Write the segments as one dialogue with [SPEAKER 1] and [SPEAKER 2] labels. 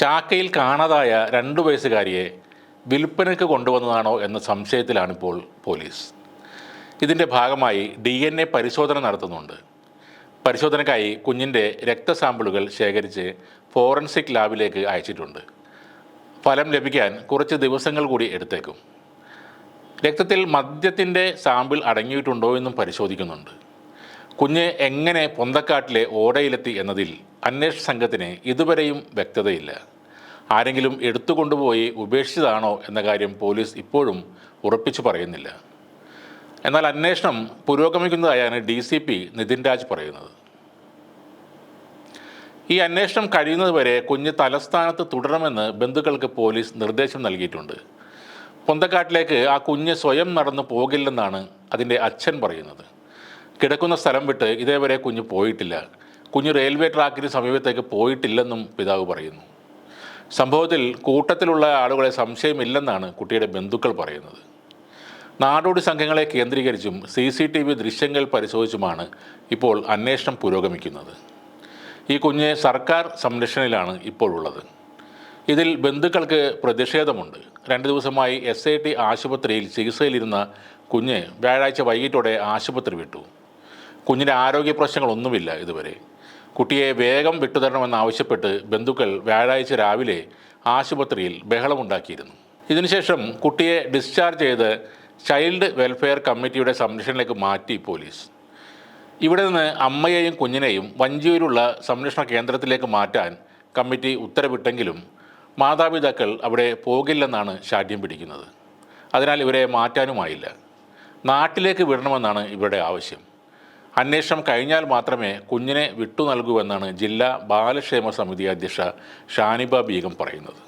[SPEAKER 1] ചാക്കയിൽ കാണാതായ രണ്ടു വയസ്സുകാരിയെ വിൽപ്പനയ്ക്ക് കൊണ്ടുവന്നതാണോ എന്ന സംശയത്തിലാണിപ്പോൾ പോലീസ്. ഇതിന്റെ ഭാഗമായി ഡി എൻ എ പരിശോധന നടത്തുന്നുണ്ട്. പരിശോധനയ്ക്കായി കുഞ്ഞിന്റെ രക്തസാമ്പിളുകൾ ശേഖരിച്ച് ഫോറൻസിക് ലാബിലേക്ക് അയച്ചിട്ടുണ്ട്. ഫലം ലഭിക്കാൻ കുറച്ച് ദിവസങ്ങൾ കൂടി എടുത്തേക്കും. രക്തത്തിൽ മദ്യത്തിന്റെ സാമ്പിൾ അടങ്ങിയിട്ടുണ്ടോ എന്നും പരിശോധിക്കുന്നുണ്ട്. കുഞ്ഞ് എങ്ങനെ പൊന്തക്കാട്ടിലെ ഓടയിലെത്തി എന്നതിൽ അന്വേഷണ സംഘത്തിന് ഇതുവരെയും വ്യക്തതയില്ല. ആരെങ്കിലും എടുത്തുകൊണ്ടുപോയി ഉപേക്ഷിച്ചതാണോ എന്ന കാര്യം പോലീസ് ഇപ്പോഴും ഉറപ്പിച്ചു പറയുന്നില്ല. എന്നാൽ അന്വേഷണം പുരോഗമിക്കുന്നതായാണ് D C P Nithin Raj പറയുന്നത്. ഈ അന്വേഷണം കഴിയുന്നതുവരെ കുഞ്ഞ് തലസ്ഥാനത്ത് തുടരണമെന്ന് ബന്ധുക്കൾക്ക് പോലീസ് നിർദ്ദേശം നൽകിയിട്ടുണ്ട്. പൊന്തക്കാട്ടിലേക്ക് ആ കുഞ്ഞ് സ്വയം നടന്നു പോകില്ലെന്നാണ് അതിന്റെ അച്ഛൻ പറയുന്നത്. കിടക്കുന്ന സ്ഥലം വിട്ട് ഇതേവരെ കുഞ്ഞ് പോയിട്ടില്ല. കുഞ്ഞ് റെയിൽവേ ട്രാക്കിന് സമീപത്തേക്ക് പോയിട്ടില്ലെന്നും പിതാവ് പറയുന്നു. സംഭവത്തിൽ കൂട്ടത്തിലുള്ള ആളുകളെ സംശയമില്ലെന്നാണ് കുട്ടിയുടെ ബന്ധുക്കൾ പറയുന്നത്. നാടോടി സംഘങ്ങളെ കേന്ദ്രീകരിച്ചും സി സി ടി വി ദൃശ്യങ്ങൾ പരിശോധിച്ചുമാണ് ഇപ്പോൾ അന്വേഷണം പുരോഗമിക്കുന്നത്. ഈ കുഞ്ഞ് സർക്കാർ സംരക്ഷണയിലാണ് ഇപ്പോഴുള്ളത് ഇതിൽ ബന്ധുക്കൾക്ക് പ്രതിഷേധമുണ്ട്. രണ്ട് ദിവസമായി എസ് ഐ ടി ആശുപത്രിയിൽ ചികിത്സയിലിരുന്ന കുഞ്ഞ് വ്യാഴാഴ്ച വൈകിട്ടോടെ ആശുപത്രി വിട്ടു. കുഞ്ഞിന്റെ ആരോഗ്യ പ്രശ്നങ്ങളൊന്നുമില്ല ഇതുവരെ. കുട്ടിയെ വേഗം വിട്ടുതരണമെന്നാവശ്യപ്പെട്ട് ബന്ധുക്കൾ വ്യാഴാഴ്ച രാവിലെ ആശുപത്രിയിൽ ബഹളമുണ്ടാക്കിയിരുന്നു. ഇതിനുശേഷം കുട്ടിയെ ഡിസ്ചാർജ് ചെയ്ത് ചൈൽഡ് വെൽഫെയർ കമ്മിറ്റിയുടെ സംരക്ഷണയിലേക്ക് മാറ്റി പോലീസ്. ഇവിടെ നിന്ന് അമ്മയെയും കുഞ്ഞിനെയും വഞ്ചിയൂരുള്ള സംരക്ഷണ കേന്ദ്രത്തിലേക്ക് മാറ്റാൻ കമ്മിറ്റി ഉത്തരവിട്ടെങ്കിലും മാതാപിതാക്കൾ അവിടെ പോകില്ലെന്നാണ് ശാഠ്യം പിടിക്കുന്നത്. അതിനാൽ ഇവരെ മാറ്റാനുമായില്ല. നാട്ടിലേക്ക് വിടണമെന്നാണ് ഇവരുടെ ആവശ്യം. അന്വേഷണം കഴിഞ്ഞാൽ മാത്രമേ കുഞ്ഞിനെ വിട്ടു നൽകൂവെന്നാണ് ജില്ലാ ബാലക്ഷേമ സമിതി അധ്യക്ഷ ഷാനിബ ബീഗം പറയുന്നത്.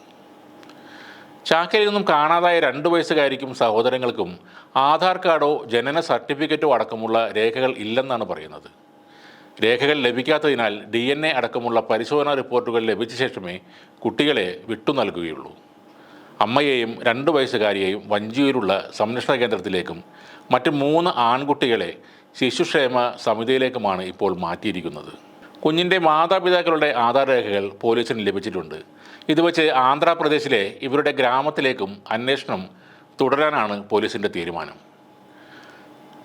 [SPEAKER 1] ചാക്കയിൽ നിന്നും കാണാതായ രണ്ട് വയസ്സുകാരിക്കും സഹോദരങ്ങൾക്കും ആധാർ കാർഡോ ജനന സർട്ടിഫിക്കറ്റോ അടക്കമുള്ള രേഖകൾ ഇല്ലെന്നാണ് പറയുന്നത്. രേഖകൾ ലഭിക്കാത്തതിനാൽ ഡി അടക്കമുള്ള പരിശോധനാ റിപ്പോർട്ടുകൾ ലഭിച്ച ശേഷമേ കുട്ടികളെ വിട്ടു നൽകുകയുള്ളൂ. അമ്മയെയും രണ്ട് വയസ്സുകാരിയെയും വഞ്ചിയൂരുള്ള സംരക്ഷണ കേന്ദ്രത്തിലേക്കും മറ്റ് മൂന്ന് ആൺകുട്ടികളെ ശിശുക്ഷേമ സമിതിയിലേക്കുമാണ് ഇപ്പോൾ മാറ്റിയിരിക്കുന്നത്. കുഞ്ഞിന്റെ മാതാപിതാക്കളുടെ ആധാർ രേഖകൾ പോലീസിന് ലഭിച്ചിട്ടുണ്ട്. ഇത് വെച്ച് ആന്ധ്രാപ്രദേശിലെ ഇവരുടെ ഗ്രാമത്തിലേക്കും അന്വേഷണം തുടരാനാണ് പോലീസിന്റെ തീരുമാനം.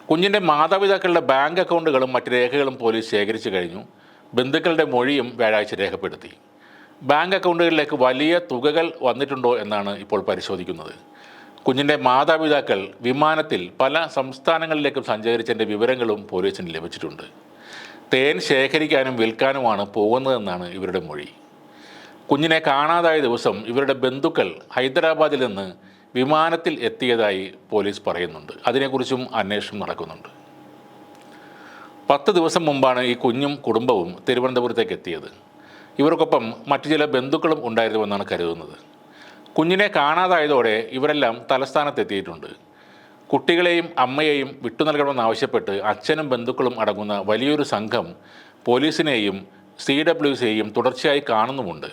[SPEAKER 1] കുഞ്ഞിന്റെ മാതാപിതാക്കളുടെ ബാങ്ക് അക്കൗണ്ടുകളും മറ്റ് രേഖകളും പോലീസ് ശേഖരിച്ചു കഴിഞ്ഞു. ബന്ധുക്കളുടെ മൊഴിയും വ്യാഴാഴ്ച രേഖപ്പെടുത്തി. ബാങ്ക് അക്കൗണ്ടുകളിലേക്ക് വലിയ തുകകൾ വന്നിട്ടുണ്ടോ എന്നാണ് ഇപ്പോൾ പരിശോധിക്കുന്നത്. കുഞ്ഞിന്റെ മാതാപിതാക്കൾ വിമാനത്തിൽ പല സംസ്ഥാനങ്ങളിലേക്കും സഞ്ചരിച്ചതിന്റെ വിവരങ്ങളും പോലീസിന് ലഭിച്ചിട്ടുണ്ട്. തേൻ ശേഖരിക്കാനും വിൽക്കാനുമാണ് പോകുന്നതെന്നാണ് ഇവരുടെ മൊഴി. കുഞ്ഞിനെ കാണാതായ ദിവസം ഇവരുടെ ബന്ധുക്കൾ ഹൈദരാബാദിൽ നിന്ന് വിമാനത്തിൽ എത്തിയതായി പോലീസ് പറയുന്നുണ്ട്. അതിനെക്കുറിച്ചും അന്വേഷണം നടക്കുന്നുണ്ട്. പത്ത് ദിവസം മുമ്പാണ് ഈ കുഞ്ഞും കുടുംബവും തിരുവനന്തപുരത്തേക്ക് എത്തിയത്. ഇവർക്കൊപ്പം മറ്റു ചില ബന്ധുക്കളും ഉണ്ടായിരുന്നുവെന്നാണ് കരുതുന്നത്. കുഞ്ഞിനെ കാണാതായതോടെ ഇവരെല്ലാം തലസ്ഥാനത്തെത്തിയിട്ടുണ്ട്. കുട്ടികളെയും അമ്മയെയും വിട്ടു നൽകണമെന്നാവശ്യപ്പെട്ട് അച്ഛനും ബന്ധുക്കളും അടങ്ങുന്ന വലിയൊരു സംഘം പോലീസിനെയും സി ഡബ്ല്യു സിയെയും തുടർച്ചയായി കാണുന്നുമുണ്ട്.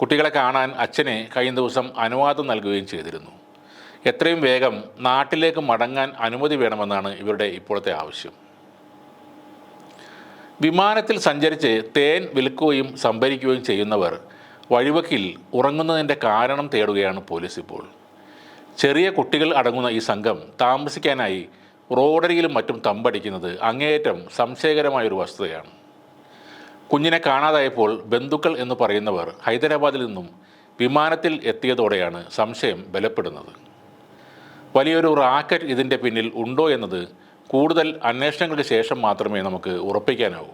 [SPEAKER 1] കുട്ടികളെ കാണാൻ അച്ഛനെ കഴിഞ്ഞ ദിവസം അനുവാദം നൽകുകയും ചെയ്തിരുന്നു. എത്രയും വേഗം നാട്ടിലേക്ക് മടങ്ങാൻ അനുമതി വേണമെന്നാണ് ഇവരുടെ ഇപ്പോഴത്തെ ആവശ്യം. വിമാനത്തിൽ സഞ്ചരിച്ച് തേൻ വിൽക്കുകയും സംഭരിക്കുകയും ചെയ്യുന്നവർ വഴിവക്കിൽ ഉറങ്ങുന്നതിന്റെ കാരണം തേടുകയാണ് പോലീസ് ഇപ്പോൾ. ചെറിയ കുട്ടികൾ അടങ്ങുന്ന ഈ സംഘം താമസിക്കാനായി റോഡരിയിലും മറ്റും തമ്പടിക്കുന്നത് അങ്ങേയറ്റം സംശയകരമായൊരു വസ്തുതയാണ്. കുഞ്ഞിനെ കാണാതായപ്പോൾ ബന്ധുക്കൾ എന്ന് പറയുന്നവർ ഹൈദരാബാദിൽ നിന്നും വിമാനത്തിൽ എത്തിയതോടെയാണ് സംശയം ബലപ്പെടുന്നത്. വലിയൊരു റാക്കറ്റ് ഇതിന്റെ പിന്നിൽ ഉണ്ടോ എന്നത് കൂടുതൽ അന്വേഷണങ്ങൾക്ക് ശേഷം മാത്രമേ നമുക്ക് ഉറപ്പിക്കാനാവൂ.